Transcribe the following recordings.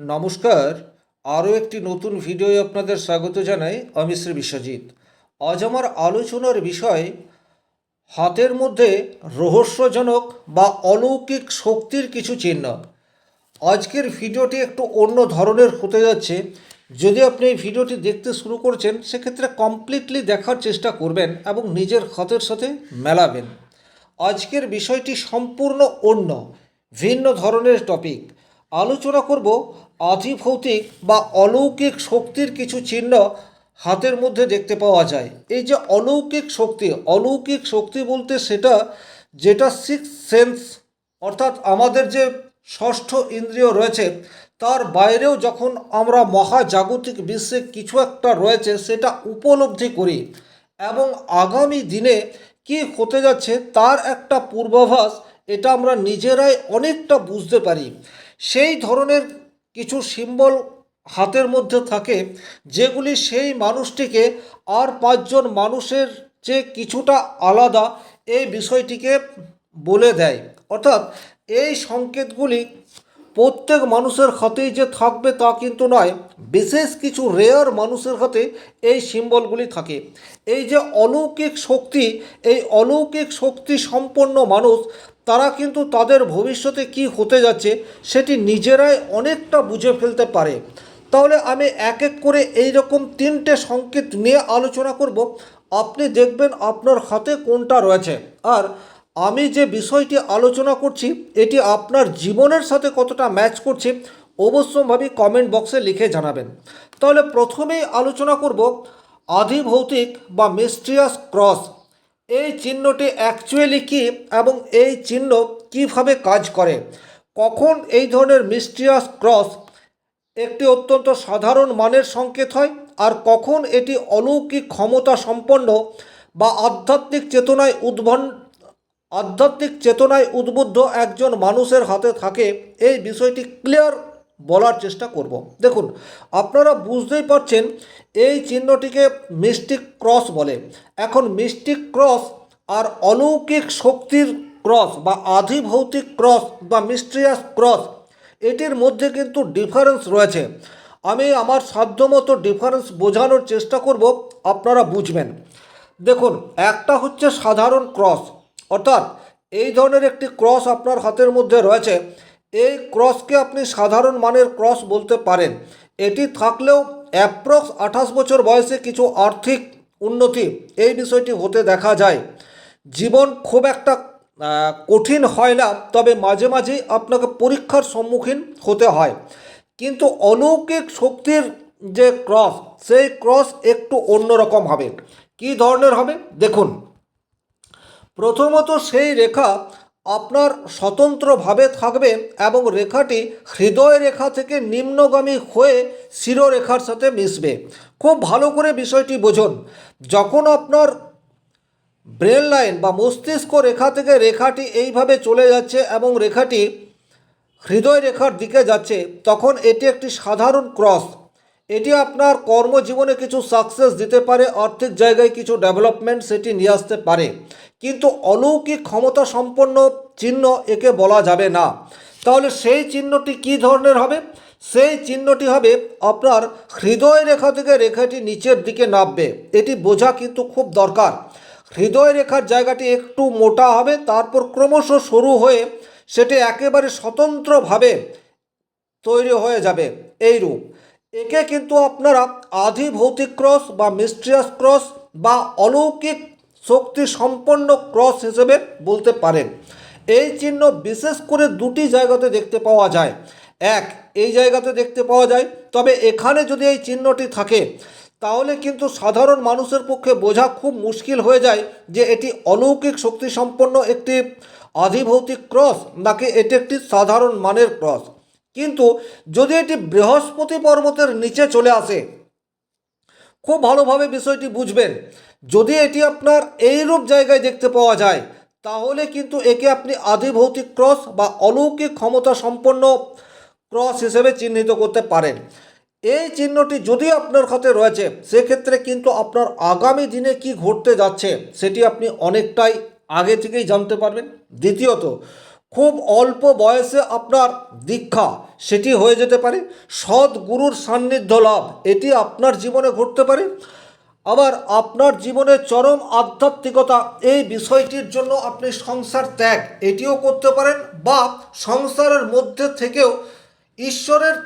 নমস্কার। আরও একটি নতুন ভিডিওয়ে আপনাদের স্বাগত জানাই আমি শ্রী বিশ্বজিৎ। আজ আমার আলোচনার বিষয় হাতের মধ্যে রহস্যজনক বা অলৌকিক শক্তির কিছু চিহ্ন। আজকের ভিডিওটি একটু অন্য ধরনের হতে যাচ্ছে। যদি আপনি এই ভিডিওটি দেখতে শুরু করছেন, সেক্ষেত্রে কমপ্লিটলি দেখার চেষ্টা করবেন এবং নিজের হাতের সাথে মেলাবেন। আজকের বিষয়টি সম্পূর্ণ অন্য, ভিন্ন ধরনের টপিক আলোচনা করব আধিভৌতিক বা অলৌকিক শক্তির কিছু চিহ্ন হাতের মধ্যে দেখতে পাওয়া যায়। এই যে অলৌকিক শক্তি অলৌকিক শক্তি বলতে সেটা যেটা সিক্স সেন্স অর্থাৎ আমাদের যে ষষ্ঠ ইন্দ্রিয় রয়েছে, তার বাইরেও যখন আমরা মহাজাগতিক বিশ্বে কিছু একটা রয়েছে, সেটা উপলব্ধি করি এবং আগামী দিনে কি হতে যাচ্ছে, তার একটা পূর্বাভাস, এটা আমরা নিজেরাই অনেকটা বুঝতে পারি। সেই ধরনের কিছু সিম্বল হাতের মধ্যে থাকে, যেগুলি সেই মানুষটিকে আর পাঁচজন মানুষের যে কিছুটা আলাদা এই বিষয়টিকে বলে দেয়। অর্থাৎ এই সংকেতগুলি প্রত্যেক মানুষের হাতেই যে থাকবে তা কিন্তু নয়, বিশেষ কিছু রেয়ার মানুষের হাতে এই সিম্বলগুলি থাকে। এই যে অলৌকিক শক্তি, এই অলৌকিক শক্তি সম্পন্ন মানুষ তারা কিন্তু তাদের ভবিষ্যতে কি হতে যাচ্ছে সেটি নিজেরাই অনেকটা বুঝে ফেলতে পারে। তাহলে আমি এক এক করে এই রকম তিনটে সংকেত নিয়ে আলোচনা করব। আপনি দেখবেন আপনার হাতে কোনটা রয়েছে। আর আমি যে বিষয়টি আলোচনা করছি, এটি আপনার জীবনের সাথে কতটা ম্যাচ করছে অবশ্যভাবেই কমেন্ট বক্সে লিখে জানাবেন। তাহলে প্রথমেই আলোচনা করব আধিভৌতিক বা মিস্ট্রিয়াস ক্রস। এই চিহ্নটি অ্যাকচুয়ালি কী এবং এই চিহ্ন কীভাবে কাজ করে? কখন এই ধরনের মিস্ট্রিয়াস ক্রস একটি অত্যন্ত সাধারণ মানের সংকেত হয়? আর কখন এটি অলৌকিক ক্ষমতা সম্পন্ন বা আধ্যাত্মিক চেতনায় উদ্ভন আধ্যাত্মিক চেতনায় উদ্বুদ্ধ একজন মানুষের হাতে থাকে? এই বিষয়টি ক্লিয়ার বলার চেষ্টা করব। দেখুন, আপনারা বুঝতেই পারছেন এই চিহ্নটিকে মিস্টিক ক্রস বলে। এখন মিস্টিক ক্রস আর অলৌকিক শক্তির ক্রস বা আধিভৌতিক ক্রস বা মিস্ট্রিয়াস ক্রস এটির মধ্যে কিন্তু ডিফারেন্স রয়েছে। আমি আমার সাধ্যমতো ডিফারেন্স বোঝানোর চেষ্টা করব, আপনারা বুঝবেন। দেখুন, একটা হচ্ছে সাধারণ ক্রস অর্থাৎ এই ধরনের একটি ক্রস আপনার হাতের মধ্যে রয়েছে। এই ক্রসকে আপনি সাধারণ মানের ক্রস বলতে পারেন। এটি থাকলেও অ্যাপ্রক্স আঠাশ বছর বয়সে কিছু আর্থিক উন্নতি এই বিষয়টি হতে দেখা যায়। জীবন খুব একটা কঠিন হয় না, তবে মাঝে মাঝেই আপনাকে পরীক্ষার সম্মুখীন হতে হয়। কিন্তু অলৌকিক শক্তির যে ক্রস, সেই ক্রস একটু অন্যরকম হবে। কী ধরনের হবে? দেখুন। প্রথমত সেই রেখা আপনার স্বতন্ত্রভাবে থাকবে এবং রেখাটি হৃদয় রেখা থেকে নিম্নগামী হয়ে শিরোরেখার সাথে মিশবে। খুব ভালো করে বিষয়টি বোঝুন। যখন আপনার ব্রেন লাইন বা মস্তিষ্ক রেখা থেকে রেখাটি এইভাবে চলে যাচ্ছে এবং রেখাটি হৃদয় রেখার দিকে যাচ্ছে, তখন এটি একটি সাধারণ ক্রস। এটি আপনার কর্মজীবনে কিছু সাকসেস দিতে পারে, আর্থিক জায়গায় কিছু ডেভেলপমেন্ট সেটি নিয়ে আসতে পারে। কিন্তু অলৌকিক ক্ষমতা সম্পন্ন চিহ্ন একে বলা যাবে না। তাহলে সেই চিহ্নটি কী ধরনের হবে? সেই চিহ্নটি হবে আপনার হৃদয় রেখা থেকে রেখাটি নিচের দিকে নামবে। এটি বোঝা কিন্তু খুব দরকার। হৃদয় রেখার জায়গাটি একটু মোটা হবে, তারপর ক্রমশ সরু হয়ে সেটি একেবারে স্বতন্ত্রভাবে তৈরি হয়ে যাবে। এই রূপ একে কিন্তু আপনারা আধি ভৌতিক ক্রস বা মিস্ট্রিয়াস ক্রস বা অলৌকিক শক্তি সম্পন্ন ক্রস হিসেবে বলতে পারেন। এই চিহ্ন বিশেষ করে দুটি জায়গাতে দেখতে পাওয়া যায়। এক, এই জায়গাতে দেখতে পাওয়া যায়। তবে এখানে যদি এই চিহ্নটি থাকে, তাহলে কিন্তু সাধারণ মানুষের পক্ষে বোঝা খুব মুশকিল হয়ে যায় যে এটি অলৌকিক শক্তি সম্পন্ন একটি আধিভৌতিক ক্রস নাকি এটি একটি সাধারণ মানের ক্রস। কিন্তু যদি এটি বৃহস্পতি পর্বতের নিচে চলে আসে, খুব ভালোভাবে বিষয়টি বুঝবেন। যদি এটি আপনার এইরূপ জায়গায় দেখতে পাওয়া যায়, তাহলে কিন্তু একে আপনি আধিভৌতিক ক্রস বা অলৌকিক ক্ষমতা সম্পন্ন ক্রস হিসেবে চিহ্নিত করতে পারেন। এই চিহ্নটি যদি আপনার হাতে রয়েছে, সেক্ষেত্রে কিন্তু আপনার আগামী দিনে কি ঘটতে যাচ্ছে, সেটি আপনি অনেকটাই আগে থেকেই জানতে পারবেন। দ্বিতীয়ত খুব অল্প বয়সে আপনার দীক্ষা, সেটি হয়ে যেতে পারে। সৎ গুরুর সান্নিধ্য লাভ, এটি আপনার জীবনে ঘটতে পারে। আবার আপনার জীবনে চরম আধ্যাত্মিকতা, এই বিষয়টির জন্য আপনি সংসার ত্যাগ, এটিও করতে পারেন বা সংসারের মধ্যে থেকেও ঈশ্বরের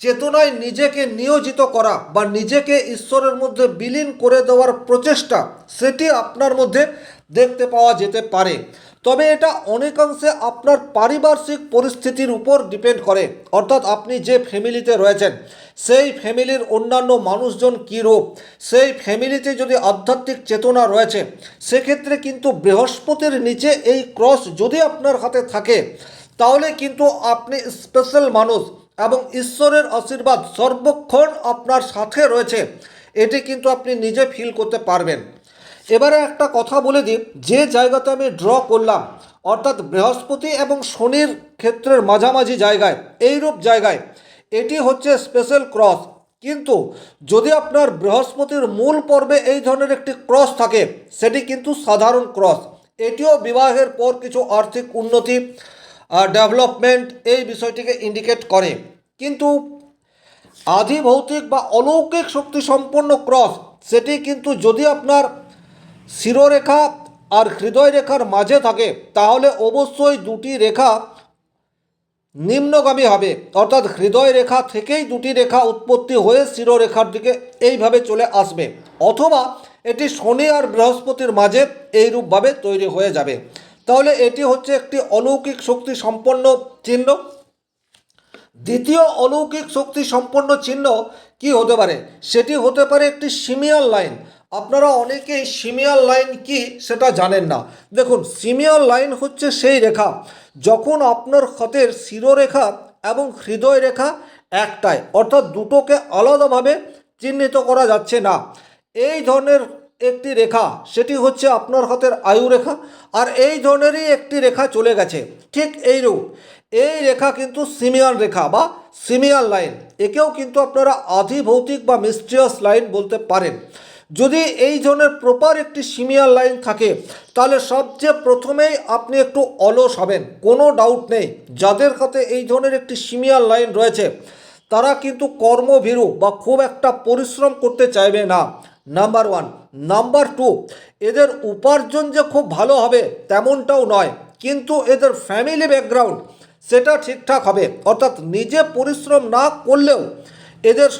চেতনায় নিজেকে নিয়োজিত করা বা নিজেকে ঈশ্বরের মধ্যে বিলীন করে দেওয়ার প্রচেষ্টা, সেটি আপনার মধ্যে দেখতে পাওয়া যেতে পারে। তবে এটা অনেকাংশে আপনার পারিপার্শ্বিক পরিস্থিতির উপর ডিপেন্ড করে। অর্থাৎ আপনি যে ফ্যামিলিতে রয়েছেন, সেই ফ্যামিলির অন্যান্য মানুষজন কী রূপ? সেই ফ্যামিলিতে যদি আধ্যাত্মিক চেতনা রয়েছে, সেক্ষেত্রে কিন্তু বৃহস্পতির নিচে এই ক্রস যদি আপনার হাতে থাকে, তাহলে কিন্তু আপনি স্পেশাল মানুষ এবং ঈশ্বরের আশীর্বাদ সর্বক্ষণ আপনার সাথে রয়েছে। এটি কিন্তু আপনি নিজে ফিল করতে পারবেন। এবারে একটা কথা বলে দিই, যে জায়গাতে আমি ড্র করলাম, অর্থাৎ বৃহস্পতি এবং শনির ক্ষেত্রের মাঝামাঝি জায়গায়, এইরূপ জায়গায়, এটি হচ্ছে স্পেশাল ক্রস কিন্তু যদি আপনার বৃহস্পতির মূল পর্বে এই ধরনের একটি ক্রস থাকে, সেটি কিন্তু সাধারণ ক্রস এটিও বিবাহের পর কিছু আর্থিক উন্নতি ডেভেলপমেন্ট এই বিষয়টিকে ইন্ডিকেট করে। কিন্তু আধিভৌতিক বা অলৌকিক শক্তি সম্পন্ন ক্রস সেটি কিন্তু যদি আপনার শিরোরেখা আর হৃদয় রেখার মাঝে থাকে, তাহলে অবশ্যই দুটি রেখা নিম্নগামী হবে। অর্থাৎ হৃদয় রেখা থেকেই দুটি রেখা উৎপত্তি হয়ে শিরোরেখার দিকে এইভাবে চলে আসবে, অথবা এটি শনি আর বৃহস্পতির মাঝে এইরূপভাবে তৈরি হয়ে যাবে। তাহলে এটি হচ্ছে একটি অলৌকিক শক্তি সম্পন্ন চিহ্ন। দ্বিতীয় অলৌকিক শক্তি সম্পন্ন চিহ্ন কি হতে পারে? সেটি হতে পারে একটি সিমিয়াল লাইন আপনারা অনেকেই সিমিয়ার লাইন কি সেটা জানেন না। দেখুন সিমিয়ার লাইন হচ্ছে সেই রেখা, যখন আপনার হাতের শিরোরেখা এবং হৃদয় রেখা একটাই, অর্থাৎ দুটোকে আলাদাভাবে চিহ্নিত করা যাচ্ছে না। এই ধরনের একটি রেখা, সেটি হচ্ছে আপনার হাতের আয়ু রেখা, আর এই ধরনেরই একটি রেখা চলে গেছে। ঠিক এইরূপ এই রেখা কিন্তু সিমিয়াল রেখা বা সিমিয়াল লাইন একেও কিন্তু আপনারা আধিভৌতিক বা মিস্ট্রিয়াস লাইন বলতে পারেন। যদি এই ধরনের প্রপার একটি সিমিয়ার লাইন থাকে, তাহলে সবচেয়ে প্রথমেই আপনি একটু অলস হবেন। কোনো ডাউট নেই। যাদের কাছে এই ধরনের একটি সিমিয়ার লাইন রয়েছে, তারা কিন্তু কর্মভীরু বা খুব একটা পরিশ্রম করতে চাইবে না। নাম্বার ওয়ান নাম্বার টু এদের উপার্জন যে খুব ভালো হবে তেমনটাও নয়, কিন্তু এদের ফ্যামিলি ব্যাকগ্রাউন্ড সেটা ঠিকঠাক হবে। অর্থাৎ নিজে পরিশ্রম না করলেও এদের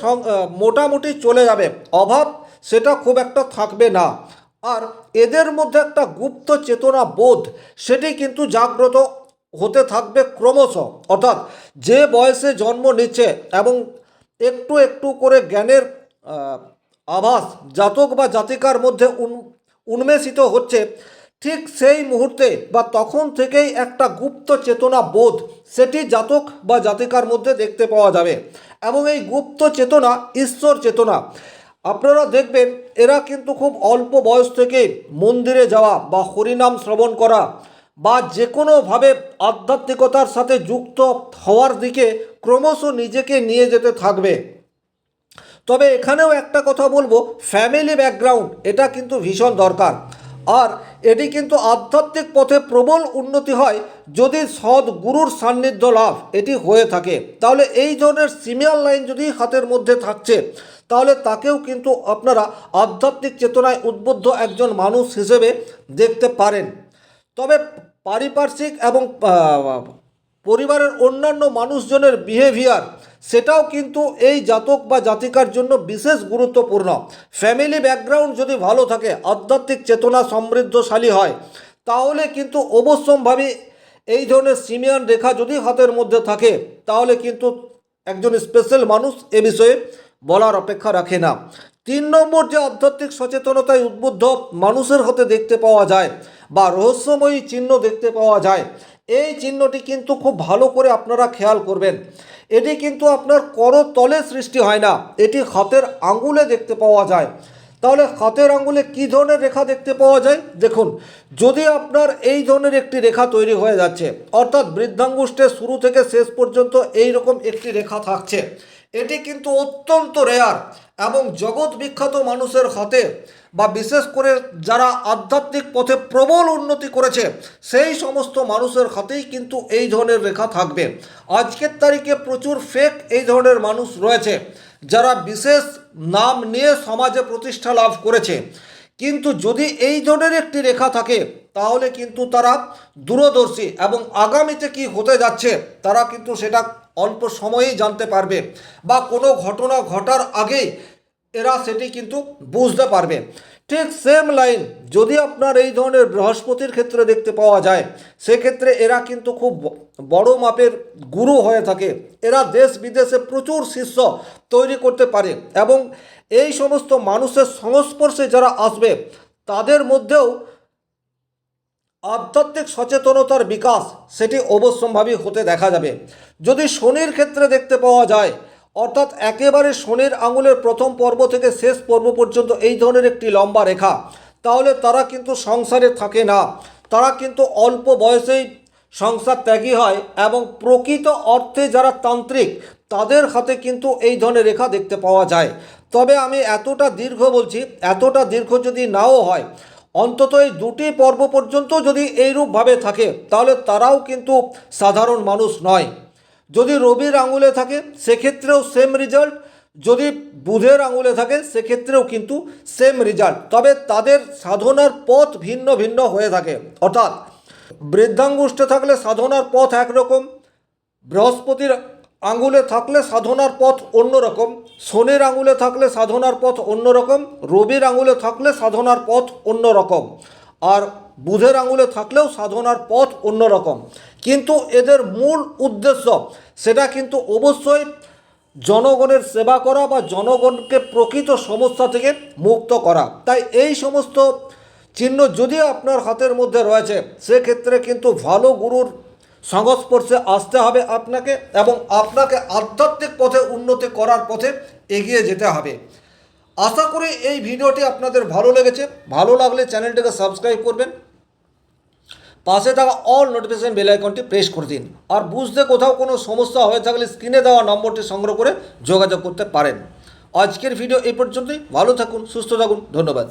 মোটামুটি চলে যাবে। অভাব সেটা খুব একটা থাকবে না। আর এদের মধ্যে একটা গুপ্ত চেতনা বোধ, সেটি কিন্তু জাগ্রত হতে থাকবে ক্রমশ। অর্থাৎ যে বয়সে জন্ম নিচ্ছে এবং একটু একটু করে জ্ঞানের আভাস জাতক বা জাতিকার মধ্যে উন- উন্মেষিত হচ্ছে, ঠিক সেই মুহূর্তে বা তখন থেকেই একটা গুপ্ত চেতনা বোধ সেটি জাতক বা জাতিকার মধ্যে দেখতে পাওয়া যাবে। এবং এই গুপ্ত চেতনা ঈশ্বর চেতনা আপনারা দেখবেন, এরা কিন্তু খুব অল্প বয়স থেকে মন্দিরে যাওয়া বা হরিনাম শ্রবণ করা বা যে কোনোভাবে আধ্যাত্মিকতার সাথে যুক্ত হওয়ার দিকে ক্রমশ নিজেকে নিয়ে যেতে থাকবে। তবে এখানেও একটা কথা বলব ফ্যামিলি ব্যাকগ্রাউন্ড এটা কিন্তু ভীষণ দরকার। আর এটি কিন্তু আধ্যাত্মিক পথে প্রবল উন্নতি হয় যদি সৎ গুরুর সান্নিধ্য লাভ, এটি হয়ে থাকে। তাহলে এই ধরনের সিমিয়ার লাইন যদি হাতের মধ্যে থাকছে, তাহলে তাকেও কিন্তু আপনারা আধ্যাত্মিক চেতনায় উদ্বুদ্ধ একজন মানুষ হিসেবে দেখতে পারেন। তবে পারিপার্শ্বিক এবং পরিবারের অন্যান্য মানুষজনের বিহেভিয়ার সেটাও কিন্তু এই জাতক বা জাতিকার জন্য বিশেষ গুরুত্বপূর্ণ। ফ্যামিলি ব্যাকগ্রাউন্ড যদি ভালো থাকে, আধ্যাত্মিক চেতনা সমৃদ্ধশালী হয়, তাহলে কিন্তু অবশ্যমভাবে এই ধরনের সিমিয়ান রেখা যদি হাতের মধ্যে থাকে, তাহলে কিন্তু একজন স্পেশাল মানুষ এ বিষয়ে বলার অপেক্ষা রাখে না। তিন নম্বর যে আধ্যাত্মিক সচেতনতায় উদ্বুদ্ধ মানুষের হাতে দেখতে পাওয়া যায় বা রহস্যময়ী চিহ্ন দেখতে পাওয়া যায় এই চিহ্নটি কিন্তু খুব ভালো করে আপনারা খেয়াল করবেন। এটি কিন্তু আপনার করতলে সৃষ্টি হয় না। এটি হাতের আঙ্গুলে দেখতে পাওয়া যায়। তাহলে হাতের আঙ্গুলে কী ধরনের রেখা দেখতে পাওয়া যায়? দেখুন, যদি আপনার এই ধরনের একটি রেখা তৈরি হয়ে যাচ্ছে, অর্থাৎ বৃদ্ধাঙ্গুষ্ঠের শুরু থেকে শেষ পর্যন্ত এই রকম একটি রেখা থাকছে, এটি কিন্তু অত্যন্ত রেয়ার এবং জগৎ বিখ্যাত মানুষের হাতে বা বিশেষ করে যারা আধ্যাত্মিক পথে প্রবল উন্নতি করেছে, সেই সমস্ত মানুষের হাতেই কিন্তু এই ধরনের রেখা থাকবে। আজকের তারিখে প্রচুর ফেক এই ধরনের মানুষ রয়েছে, যারা বিশেষ নাম নিয়ে সমাজে প্রতিষ্ঠা লাভ করেছে। কিন্তু যদি এই ধরনের একটি রেখা থাকে, তাহলে কিন্তু তারা দূরদর্শী এবং আগামীতে কি হতে যাচ্ছে, তারা কিন্তু সেটা অল্প সময়েই জানতে পারবে। বা কোনো ঘটনা ঘটার আগেই এরা সেটি কিন্তু বুঝতে পারবে। ঠিক সেম লাইন যদি আপনার এই ধরনের বৃহস্পতির ক্ষেত্রে দেখতে পাওয়া যায়, সেক্ষেত্রে এরা কিন্তু খুব বড় মাপের গুরু হয়ে থাকে। এরা দেশ বিদেশে প্রচুর শিষ্য তৈরি করতে পারে এবং এই সমস্ত মানুষের সংস্পর্শে যারা আসবে, তাদের মধ্যেও আধ্যাত্মিক সচেতনতার বিকাশ সেটি অবশ্যম্ভাবী হতে দেখা যাবে। যদি শনির ক্ষেত্রে দেখতে পাওয়া যায় অর্থাৎ একেবারে শনির আঙুলের প্রথম পর্ব থেকে শেষ পর্ব পর্যন্ত এই ধরনের একটি লম্বা রেখা। তাহলে তারা কিন্তু সংসারে থাকে না। তারা কিন্তু অল্প বয়সেই সংসার ত্যাগী হয় এবং প্রকৃত অর্থে যারা তান্ত্রিক, তাদের হাতে কিন্তু এই ধরনের রেখা দেখতে পাওয়া যায়। তবে আমি এতটা দীর্ঘ বলছি, এতটা দীর্ঘ যদি নাও হয়, অন্তত এই দুটি পর্ব পর্যন্ত যদি এইরূপভাবে থাকে, তাহলে তারাও কিন্তু সাধারণ মানুষ নয়। যদি রবির আঙুলে থাকে, সেক্ষেত্রেও সেম রেজাল্ট যদি বুধের আঙুলে থাকে, সেক্ষেত্রেও কিন্তু সেম রেজাল্ট তবে তাদের সাধনার পথ ভিন্ন ভিন্ন হয়ে থাকে। অর্থাৎ বৃদ্ধাঙ্গুষ্ঠে থাকলে সাধনার পথ একরকম, বৃহস্পতির আঙুলে থাকলে সাধনার পথ অন্যরকম, শনির আঙুলে থাকলে সাধনার পথ অন্যরকম, রবির আঙুলে থাকলে সাধনার পথ অন্যরকম। আর বুধের আঙুলে থাকলেও সাধনার পথ অন্যরকম। কিন্তু এদের মূল উদ্দেশ্য, সেটা কিন্তু অবশ্যই জনগণের সেবা করা বা জনগণকে প্রকৃত সমস্যা থেকে মুক্ত করা। তাই এই সমস্ত চিহ্ন যদি আপনার হাতের মধ্যে রয়েছে, সেক্ষেত্রে কিন্তু ভালো গুরুর সংস্পর্শে আসতে হবে আপনাকে এবং আপনাকে আধ্যাত্মিক পথে উন্নতি করার পথে এগিয়ে যেতে হবে। আশা করি এই ভিডিওটি আপনাদের ভালো লেগেছে। ভালো লাগলে চ্যানেলটিকে সাবস্ক্রাইব করবেন। পাশে থাকা অল নোটিফিকেশন বেল আইকনটি প্রেস করে দিন। আর বুঝতে কোথাও কোনো সমস্যা হয়ে থাকলে স্ক্রিনে দেওয়া নম্বরটি সংগ্রহ করে যোগাযোগ করতে পারেন। আজকের ভিডিও এই পর্যন্তই। ভালো থাকুন, সুস্থ থাকুন। ধন্যবাদ।